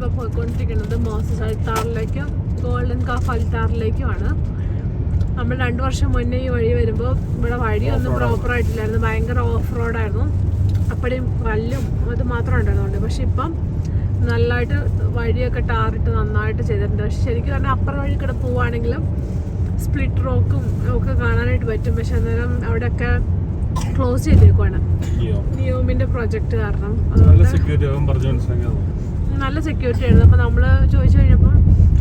നമ്മളിപ്പോൾ പോയിക്കൊണ്ടിരിക്കുന്നത് മോസസ് അൽത്താറിലേക്കും ഗോൾഡൻ കാഫ് അൽത്താറിലേക്കുമാണ് നമ്മൾ രണ്ട് വർഷം മുന്നേ ഈ വഴി വരുമ്പോൾ ഇവിടെ വഴിയൊന്നും പ്രോപ്പർ ആയിട്ടില്ലായിരുന്നു. ഭയങ്കര ഓഫ് റോഡായിരുന്നു അപ്പോഴും കല്ലും അത് മാത്രം ഉണ്ടായിരുന്നുണ്ട് പക്ഷെ ഇപ്പം നല്ലതായിട്ട് വഴിയൊക്കെ ടാറിട്ട് നന്നായിട്ട് ചെയ്തിട്ടുണ്ട്. പക്ഷെ ശരിക്കും പറഞ്ഞാൽ അപ്പുറം വഴി കൂടെ പോവുകയാണെങ്കിലും സ്പ്ലിറ്റ് റോക്കും ഒക്കെ കാണാനായിട്ട് പറ്റും. പക്ഷെ അന്നേരം അവിടെയൊക്കെ ക്ലോസ് ചെയ്തേക്കുവാണ് അയ്യോ നിയോമിന്റെ പ്രൊജക്ട് കാരണം. നല്ല സെക്യൂരിറ്റി ആയിരുന്നു. അപ്പോൾ നമ്മൾ ചോദിച്ചു കഴിഞ്ഞപ്പം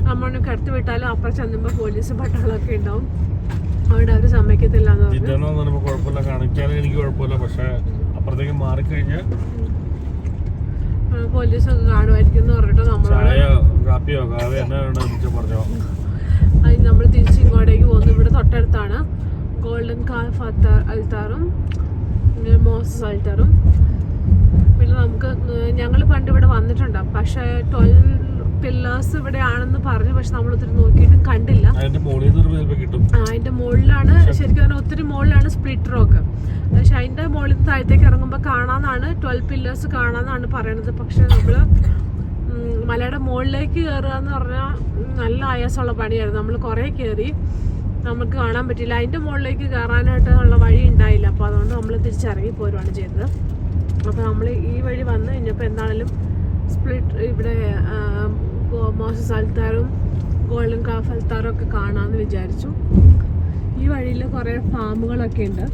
നമ്മളൊന്ന് കടത്തി വിട്ടാലും അപ്പുറം ചെന്നുമ്പോൾ പോലീസ് പട്ടാളമൊക്കെ ഉണ്ടാവും. അവിടെ അവർ സമ്മതിക്കത്തില്ല എന്ന് പറഞ്ഞു ജിറ്റേന്ന് പറയുമ്പോൾ കുഴപ്പമില്ല. കാണിക്കാനും എനിക്ക് കുഴപ്പമില്ല. പക്ഷെ അപ്പുറത്തേക്ക് മാറിക്കഴിഞ്ഞാൽ ആ, പോലീസൊക്കെ കാണുമായിരിക്കും എന്ന് പറഞ്ഞിട്ട് നമ്മളോട് പറഞ്ഞോ? നമ്മൾ തിരിച്ച് ഇങ്ങോട്ടേക്ക് പോകുന്നു. ഇവിടെ തൊട്ടടുത്താണ്. ഗോൾഡൻ കാഫ് അൽത്താറും മോസസ് അൽത്താറും. പിന്നെ നമുക്ക് ഞങ്ങൾ പണ്ട് ഇവിടെ വന്നിട്ടുണ്ട്. പക്ഷെ ട്വൽവ് പില്ലേഴ്സ് ഇവിടെ ആണെന്ന് പറഞ്ഞു. പക്ഷെ നമ്മൾ ഒത്തിരി നോക്കിയിട്ടും കണ്ടില്ല. അതിന്റെ മുകളിലാണ് ശരിക്കും പറഞ്ഞാൽ ഒത്തിരി മുകളിലാണ് സ്പ്ലിറ്റ് റോക്ക് പക്ഷെ അതിന്റെ മുകളിൽ താഴത്തേക്ക് ഇറങ്ങുമ്പോൾ കാണാന്നാണ് ട്വൽവ് പില്ലേഴ്സ് കാണാന്നാണ് പറയണത്. പക്ഷെ നമ്മൾ മലയുടെ മുകളിലേക്ക് കയറുക എന്ന് പറഞ്ഞാൽ നല്ല ആയാസമുള്ള പണിയായിരുന്നു നമ്മൾ കുറേ കയറി നമുക്ക് കാണാൻ പറ്റില്ല. അതിന്റെ മുകളിലേക്ക് കയറാനായിട്ട് ഉള്ള വഴി ഉണ്ടായില്ല. അപ്പോൾ അതുകൊണ്ട് നമ്മൾ തിരിച്ചിറങ്ങി പോരുവാണ് ചെയ്തത്. അപ്പോൾ നമ്മൾ ഈ വഴി വന്ന് കഴിഞ്ഞപ്പോൾ എന്താണെങ്കിലും സ്പ്ലിറ്റ് ഇവിടെ മോസസ് അൽത്താറും ഗോൾഡൻ കാഫ് അൽത്താറും ഒക്കെ കാണാമെന്ന് വിചാരിച്ചു. ഈ വഴിയിൽ കുറേ ഫാമുകളൊക്കെ ഉണ്ട്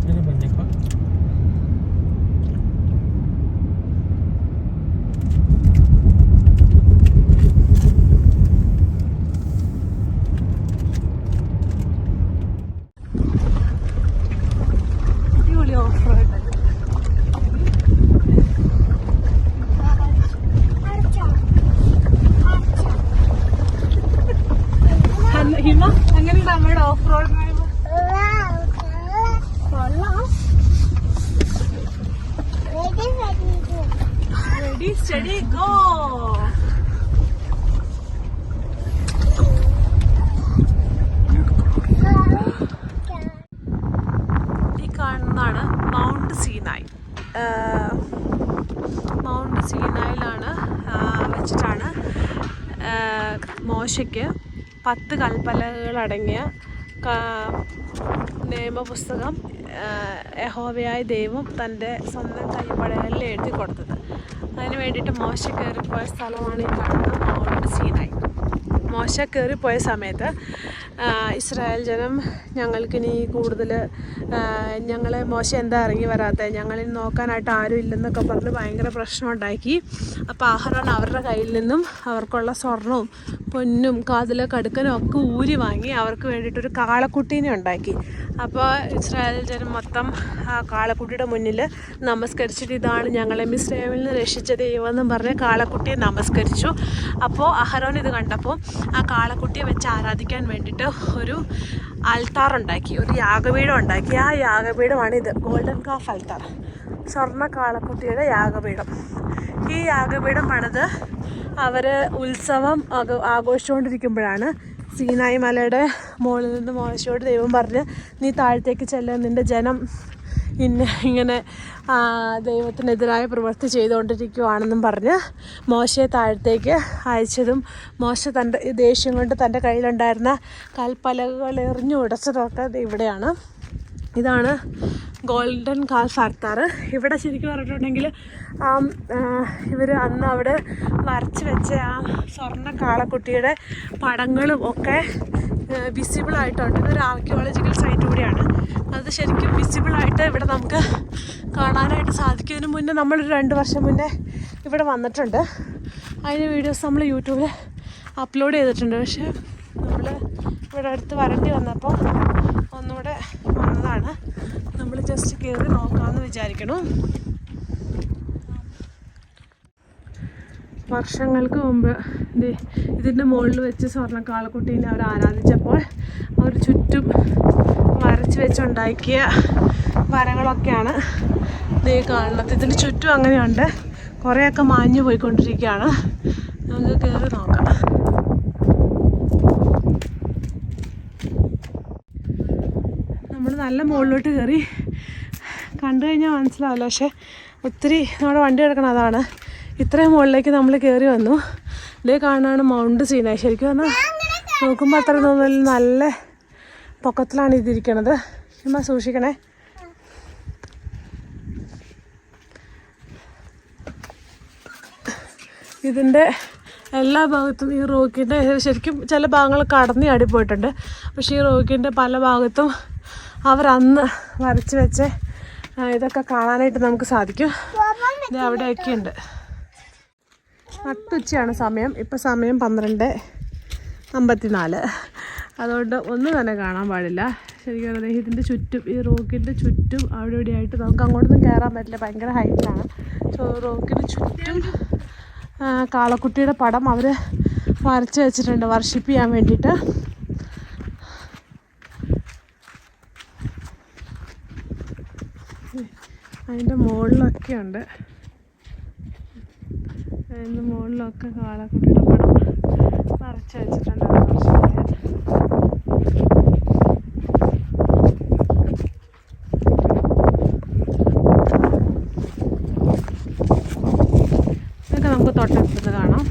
ഇങ്ങനെ മഞ്ഞപ്പ അടിപൊളി ഓഫ് റോഡ് ഹിമ എങ്ങനെയുണ്ട് അമ്മയുടെ ഓഫ് റോഡ് ഡ്രൈവ് കൊള്ളാം സ്റ്റഡി ഗോ ഈ കാണുന്നതാണ് മൗണ്ട് സീനായി മൗണ്ട് സീനായിലാണ് വെച്ചിട്ടാണ് മോശയ്ക്ക് പത്ത് കൽപ്പലകളടങ്ങിയ നിയമപുസ്തകം യഹോവയായ ദൈവം തന്റെ സ്വന്തം കൈപ്പടകളിൽ എഴുതി കൊടുത്തത് അതിന് വേണ്ടിയിട്ട് മോശ കയറിപ്പോയ സ്ഥലമാണ് ഈ കാണുന്നത്. മൗണ്ട് സീനായി മോശ കയറിപ്പോയ സമയത്ത് ഇസ്രായേൽ ജനം ഞങ്ങൾക്കിനി കൂടുതൽ ഞങ്ങളെ മോശം എന്താ ഇറങ്ങി വരാത്തത് ഞങ്ങളിൽ നോക്കാനായിട്ട് ആരും ഇല്ലെന്നൊക്കെ പറഞ്ഞ് ഭയങ്കര പ്രശ്നം ഉണ്ടാക്കി. അപ്പോൾ ആഹ്റോൺ അവരുടെ കയ്യിൽ നിന്നും അവർക്കുള്ള സ്വർണവും പൊന്നും കാതിലെ കടുക്കനും ഒക്കെ ഊരി വാങ്ങി അവർക്ക് വേണ്ടിയിട്ടൊരു കാളക്കുട്ടീനെ ഉണ്ടാക്കി. അപ്പോൾ ഇസ്രായേൽ ജനം മൊത്തം ആ കാളക്കുട്ടിയുടെ മുന്നിൽ നമസ്കരിച്ചിട്ട് ഇതാണ് ഞങ്ങളെ മിസ്രൈമിൽ നിന്ന് രക്ഷിച്ച ദൈവമെന്നും പറഞ്ഞ് കാളക്കുട്ടിയെ നമസ്കരിച്ചു. അപ്പോൾ അഹരോൻ ഇത് കണ്ടപ്പോൾ ആ കാളക്കുട്ടിയെ വെച്ച് ആരാധിക്കാൻ വേണ്ടിയിട്ട് ഒരു അൽത്താർ ഉണ്ടാക്കി ഒരു യാഗപീഠം ഉണ്ടാക്കി ആ യാഗപീഠമാണ് ഇത്. ഗോൾഡൻ കാഫ് അൽത്താർ സ്വർണ കാളക്കുട്ടിയുടെ യാഗപീഠം. ഈ യാഗപീഠം പണിത് അവർ ഉത്സവം ആഘോ ആഘോഷിച്ചുകൊണ്ടിരിക്കുമ്പോഴാണ് സീനായി മലയുടെ മുകളിൽ നിന്ന് മോശയോട് ദൈവം പറഞ്ഞ് നീ താഴത്തേക്ക് ചെല്ലുക നിന്റെ ജനം ഇന്ന ഇങ്ങനെ ദൈവത്തിനെതിരായ പ്രവൃത്തി ചെയ്തുകൊണ്ടിരിക്കുവാണെന്നും പറഞ്ഞ് മോശയെ താഴത്തേക്ക് അയച്ചതും മോശ തന്റെ ദേഷ്യം കൊണ്ട് തന്റെ കയ്യിലുണ്ടായിരുന്ന കൽപ്പലകൾ എറിഞ്ഞു ഉടച്ചതൊക്കെ ഇവിടെയാണ്. ഇതാണ് ഗോൾഡൻ കാൽ ഫാക്ടർ. ഇവിടെ ശരിക്കും പറഞ്ഞിട്ടുണ്ടെങ്കിൽ ആ ഇവർ അന്ന് അവിടെ വരച്ച് വെച്ച ആ സ്വർണ കാളക്കുട്ടിയുടെ പടങ്ങളും ഒക്കെ വിസിബിൾ ആയിട്ടുണ്ട്. ഇതൊരു ആർക്കിയോളജിക്കൽ സൈറ്റ് കൂടിയാണ്. അത് ശരിക്കും വിസിബിൾ ആയിട്ട് ഇവിടെ നമുക്ക് കാണാനായിട്ട് സാധിക്കും. ഇതിനു മുന്നേ നമ്മളൊരു രണ്ട് വർഷം മുന്നേ ഇവിടെ വന്നിട്ടുണ്ട്. അതിന് വീഡിയോസ് നമ്മൾ യൂട്യൂബിൽ അപ്ലോഡ് ചെയ്തിട്ടുണ്ട്. പക്ഷേ നമ്മൾ ഇവിടെ അടുത്ത് വരേണ്ടി വന്നപ്പോൾ ഒന്നുകൂടെ വന്നതാണ്. നമ്മൾ ജസ്റ്റ് കയറി നോക്കാമെന്ന് വിചാരിക്കണം വർഷങ്ങൾക്ക് മുമ്പ് ഇതിന്റെ മുകളിൽ വെച്ച് സ്വർണ കാളക്കുട്ടീനെ അവർ ആരാധിച്ചപ്പോൾ അവർ ചുറ്റും വരച്ച് വെച്ചുണ്ടാക്കിയ വരകളൊക്കെയാണ് ദേ കാണുന്നത്. ഇതിന് ചുറ്റും അങ്ങനെയുണ്ട്. കുറേയൊക്കെ മാഞ്ഞു പോയിക്കൊണ്ടിരിക്കുകയാണ്. നമുക്ക് കയറി നോക്കാം. നമ്മൾ നല്ല മുകളിലോട്ട് കയറി. കണ്ടു കഴിഞ്ഞാൽ മനസ്സിലാവില്ല. പക്ഷേ ഒത്തിരി നമ്മുടെ വണ്ടി കിടക്കണം അതാണ്. ഇത്രയും മുകളിലേക്ക് നമ്മൾ കയറി വന്നു. ഇതേ കാണാണ് മൗണ്ട് സീനായി ശരിക്കും പറഞ്ഞാൽ നോക്കുമ്പോൾ അത്ര തോന്നില്ല നല്ല പൊക്കത്തിലാണ് ഇതിരിക്കണത്. ചുമ്മാ സൂക്ഷിക്കണേ. ഇതിന്റെ എല്ലാ ഭാഗത്തും ഈ റോക്കിന്റെ ശരിക്കും ചില ഭാഗങ്ങൾ കടന്നി അടിപ്പോയിട്ടുണ്ട് പോയിട്ടുണ്ട്. പക്ഷേ ഈ റോക്കിന്റെ പല ഭാഗത്തും അവരന്ന് വരച്ച് വെച്ച് ഇതൊക്കെ കാണാനായിട്ട് നമുക്ക് സാധിക്കും. ഇത് അവിടെയൊക്കെ ഉണ്ട് നട്ടുച്ചയാണ് സമയം. ഇപ്പം സമയം പന്ത്രണ്ട് അമ്പത്തിനാല്. അതുകൊണ്ട് ഒന്നും തന്നെ കാണാൻ പാടില്ല. ശരിക്കും പറഞ്ഞാൽ ഇതിന്റെ ചുറ്റും ഈ റോക്കിന്റെ ചുറ്റും അവിടെ ഇവിടെ ആയിട്ട് നമുക്ക് അങ്ങോട്ടൊന്നും കയറാൻ പറ്റില്ല. ഭയങ്കര ഹൈറ്റാണ് സോ റോക്കിന് ചുറ്റും കാളക്കുട്ടിയുടെ പടം അവർ വരച്ച് വെച്ചിട്ടുണ്ട്. വർഷിപ്പ് ചെയ്യാൻ വേണ്ടിയിട്ട്. അതിന്റെ മുകളിലൊക്കെ ഉണ്ട് അതിന്റെ മുകളിലൊക്കെ കാളക്കുട്ടിയുടെ പടം വരച്ച് വെച്ചിട്ടുണ്ട്. ഇതൊക്കെ നമുക്ക് തൊട്ടടുത്ത് കാണാം.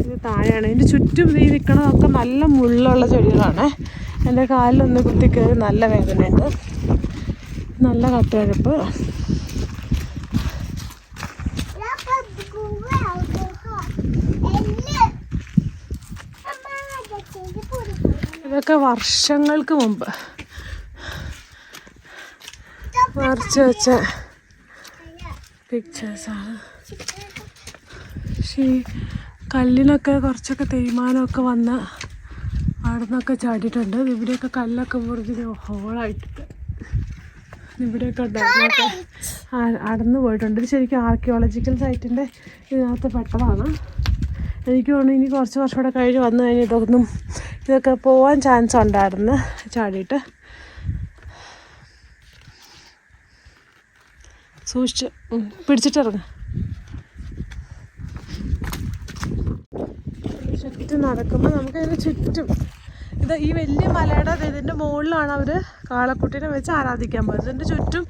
ഇത് താഴെയാണ്. ഇതിന്റെ ചുറ്റും ഈ നിൽക്കണതൊക്കെ നല്ല മുള്ളുള്ള ചെടികളാണ്. എന്റെ കാലിലൊന്ന് കുത്തിക്കയറി നല്ല വേദനയുണ്ട്. നല്ല കട്ടുകഴുപ്പ് ഇതൊക്കെ വർഷങ്ങൾക്ക് മുമ്പ്. വരച്ച് വെച്ച പിക്ചേഴ്സാണ് പക്ഷേ കല്ലിനൊക്കെ കുറച്ചൊക്കെ തേയ്മാനമൊക്കെ വന്ന് അവിടെ നിന്നൊക്കെ ചാടിയിട്ടുണ്ട്. ഇവിടെയൊക്കെ കല്ലൊക്കെ മുറിഞ്ഞ് ഹോളായിട്ടുണ്ട് ഇവിടെയൊക്കെ ഉണ്ടായിരുന്നൊക്കെ അടന്നു പോയിട്ടുണ്ട്. ഇത് ശരിക്കും ആർക്കിയോളജിക്കൽ സൈറ്റിന്റെ ഇതിനകത്ത് പെട്ടതാണ്. എനിക്ക് തോന്നുന്നു ഇനി കുറച്ച് വർഷം കൂടെ കഴിഞ്ഞ് വന്നു കഴിഞ്ഞാൽ ഇതൊന്നും ഇതൊക്കെ പോവാൻ ചാൻസ് ഉണ്ടായിരുന്നു. ചാടിയിട്ട്. സൂക്ഷിച്ച് പിടിച്ചിട്ടിറങ്ങ. ചുറ്റും നടക്കുമ്പോൾ നമുക്ക് ഇതിന് ചുറ്റും. ഇത് ഈ വലിയ മലയുടെ ഇതിന്റെ മുകളിലാണ് അവർ കാളക്കുട്ടീനെ വെച്ച് ആരാധിക്കാൻ പോകുന്നത് ഇതിന്റെ ചുറ്റും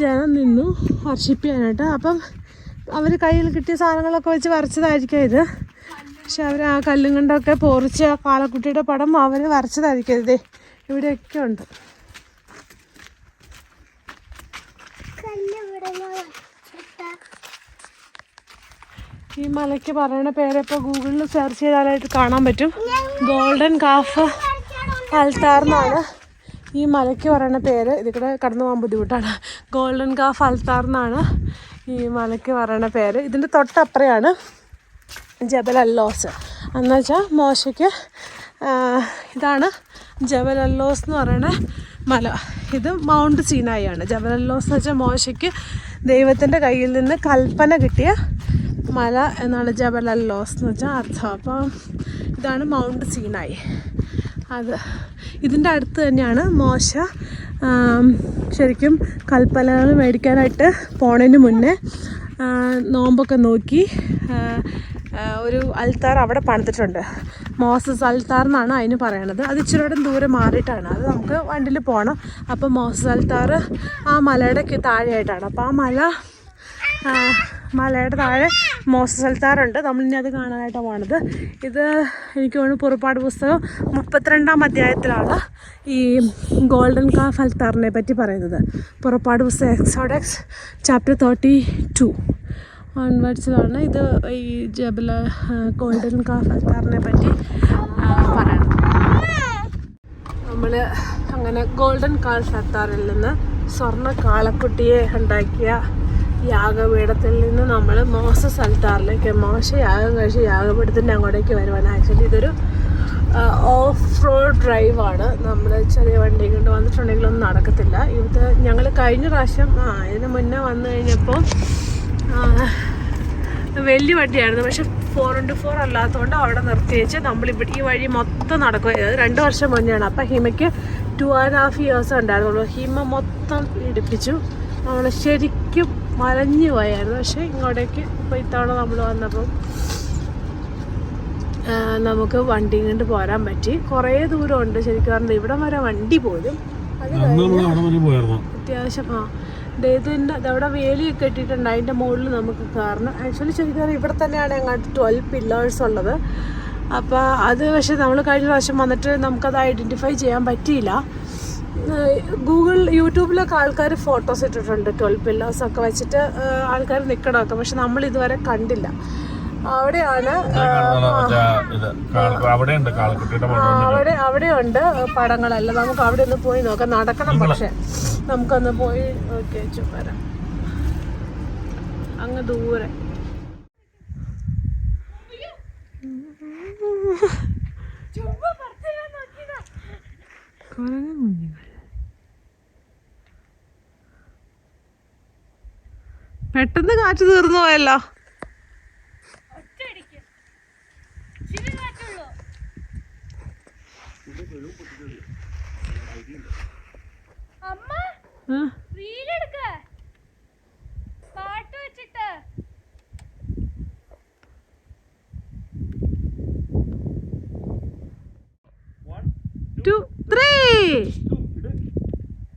ജനം നിന്നു വർഷിപ്പ് ചെയ്യാനായിട്ട് അപ്പം അവർ കയ്യിൽ കിട്ടിയ സാധനങ്ങളൊക്കെ വെച്ച് വരച്ചതായിരിക്കും ഇത്. പക്ഷെ അവർ ആ കല്ലും കൊണ്ടൊക്കെ പൊറിച്ച് ആ കാളക്കുട്ടിയുടെ പടം അവർ വരച്ചതായിരിക്കരുതേ ഇവിടെയൊക്കെ ഉണ്ട്. ഈ മലയ്ക്ക് പറയുന്ന പേരിപ്പോൾ ഗൂഗിളിൽ സെർച്ച് ചെയ്താലായിട്ട് കാണാൻ പറ്റും. ഗോൾഡൻ കാഫ് അൽത്താർ എന്നാണ്. ഈ മലയ്ക്ക് പറയുന്ന പേര് ഇതിവിടെ കൂടെ കടന്നു പോകാൻ ബുദ്ധിമുട്ടാണ്. ഗോൾഡൻ കാഫ് അൽത്താർ എന്നാണ് ഈ മലയ്ക്ക് പറയുന്ന പേര്. ഇതിന്റെ തൊട്ടപ്പുറയാണ്. ജബൽ അല്ലോസ് എന്ന് വെച്ചാൽ മോശയ്ക്ക് ഇതാണ് ജബലല്ലോസ് എന്ന് പറയുന്ന മല. ഇത് മൗണ്ട് സീനായാണ് ജബലല്ലോസ് എന്ന് വെച്ചാൽ മോശയ്ക്ക് ദൈവത്തിന്റെ കയ്യിൽ നിന്ന് കൽപ്പന കിട്ടിയ മല എന്നാണ് ജബലല്ലോസ് എന്ന് വെച്ചാൽ അർത്ഥം. അപ്പം ഇതാണ് മൗണ്ട് സീനായി. അത് ഇതിന്റെ അടുത്ത് തന്നെയാണ് മോശ ശരിക്കും കൽപ്പനകൾ മേടിക്കാനായിട്ട് പോണതിന് മുന്നേ നോമ്പൊക്കെ നോക്കി ഒരു അൽത്താർ അവിടെ പണിതിട്ടുണ്ട്. മോസസ് അൽത്താർ എന്നാണ് അതിന് പറയണത്. അത് ഇച്ചിരി കൂടെ ദൂരെ മാറിയിട്ടാണ്. അത് നമുക്ക് വണ്ടിയിൽ പോകണം അപ്പോൾ മോസസ് അൽത്താർ ആ മലയുടെ താഴെയായിട്ടാണ്. അപ്പോൾ ആ മല മലയുടെ താഴെ മോസസ് അൽത്താറുണ്ട്. നമ്മളിനി അത് കാണാനായിട്ട് പോണത്. ഇത് എനിക്ക് തോന്നുന്നു പുറപ്പാട് പുസ്തകം മുപ്പത്തിരണ്ടാം അധ്യായത്തിലാണ് ഈ ഗോൾഡൻ കാഫ് അൽത്താറിനെ പറ്റി പറയുന്നത്. പുറപ്പാട് പുസ്തകം എക്സോഡെക്സ് ചാപ്റ്റർ തേർട്ടി ടു ഓൺവേർഡ്സിലാണ് ഇത് ഈ ജബല ഗോൾഡൻ കാഫ് അൽത്താറിനെ പറ്റി പറയണം. നമ്മൾ അങ്ങനെ ഗോൾഡൻ കാൽ സത്താറിൽ നിന്ന് സ്വർണ കാളക്കുട്ടിയെ ഉണ്ടാക്കിയ യാഗപീഠത്തിൽ നിന്ന് നമ്മൾ മോസസ് അൽത്താറിലേക്ക് മോശ യാഗം കഴിച്ച് യാഗപീഠത്തിന്റെ അങ്ങോട്ടേക്ക് വരുവാണ്. ആക്ച്വലി ഇതൊരു ഓഫ് റോഡ് ഡ്രൈവാണ് നമ്മൾ ചെറിയ വണ്ടി കൊണ്ട് വന്നിട്ടുണ്ടെങ്കിലൊന്നും നടക്കത്തില്ല. ഇത് ഞങ്ങൾ കഴിഞ്ഞ പ്രാവശ്യം ഇതിന് മുന്നേ വന്നു കഴിഞ്ഞപ്പോൾ വലിയ വണ്ടിയായിരുന്നു. പക്ഷെ ഫോർ ഇന്റു ഫോർ അല്ലാത്തതുകൊണ്ട് അവിടെ നിർത്തി വെച്ച് നമ്മളിവിടെ ഈ വഴി മൊത്തം നടക്കുക അത് രണ്ട് വർഷം മുന്നെയാണ്. അപ്പം ഹിമയ്ക്ക് ടു ആൻഡ് ഹാഫ് ഇയേഴ്സ് ഉണ്ടായിരുന്നുള്ളൂ. ഹിമ മൊത്തം ഇടിപ്പിച്ചു. നമ്മൾ ശരിക്കും മലഞ്ഞു പോയായിരുന്നു. പക്ഷേ ഇങ്ങോട്ടേക്ക് ഇപ്പോൾ ഇത്തവണ നമ്മൾ വന്നപ്പം നമുക്ക് വണ്ടി കൊണ്ട് പോരാൻ പറ്റി. കുറേ ദൂരമുണ്ട്. ശരിക്കും പറഞ്ഞാൽ ഇവിടം വരെ വണ്ടി പോലും അത്യാവശ്യം ആ. ഇതിന്റെ അവിടെ വേലിയൊക്കെ ഇട്ടിട്ടുണ്ട്. അതിന്റെ മുകളിൽ നമുക്ക് കയറണം ആക്ച്വലി ശരിക്കും ഇവിടെ തന്നെയാണ് അങ്ങോട്ട് ട്വൽവ് പില്ലേഴ്സ് ഉള്ളത്. അപ്പോൾ അത് പക്ഷേ നമ്മൾ കഴിഞ്ഞ പ്രാവശ്യം വന്നിട്ട് നമുക്കത് ഐഡന്റിഫൈ ചെയ്യാൻ പറ്റിയില്ല. ഗൂഗിൾ യൂട്യൂബിലൊക്കെ ആൾക്കാർ ഫോട്ടോസ് ഇട്ടിട്ടുണ്ട്. ട്വൽവ് പില്ലേഴ്സ് ഒക്കെ വെച്ചിട്ട് ആൾക്കാർ നിൽക്കണമൊക്കെ പക്ഷെ നമ്മൾ ഇതുവരെ കണ്ടില്ല. അവിടെയാണ് അവിടെ അവിടെയുണ്ട് പടങ്ങളല്ല. നമുക്ക് അവിടെ ഒന്ന് പോയി നോക്കാം. നടക്കണം പക്ഷെ. നമുക്കൊന്ന് പോയി ഓക്കെ അങ്ങ് ദൂരെ. പെട്ടെന്ന് കാറ്റ് തീർന്നു പോയല്ലോ.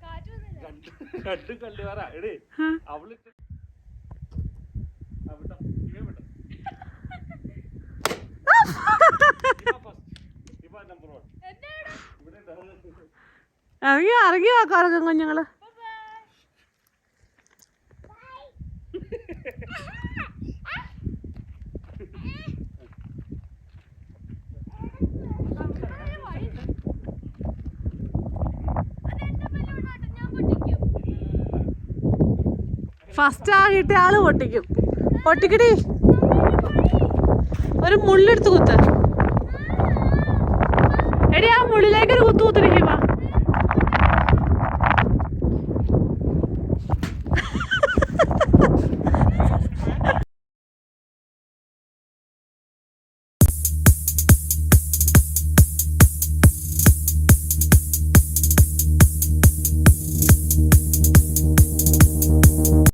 കാറ്റ് വന്നില്ല? കണ്ട് കണ്ട് പറ എടേ അവൾ ഇറങ്ങി ഇറങ്ങി വാക്കാറൊക്കെ കുഞ്ഞുങ്ങൾ? ഫസ്റ്റ് ആ ആൾ പൊട്ടിക്കും. പൊട്ടിക്കടി. ഒരു മുള്ളെടുത്ത് കുത്ത്. എടി ആ മുള്ളിലേക്ക് ഒരു കുത്തു കുത്തിരിക്കുമ്പോ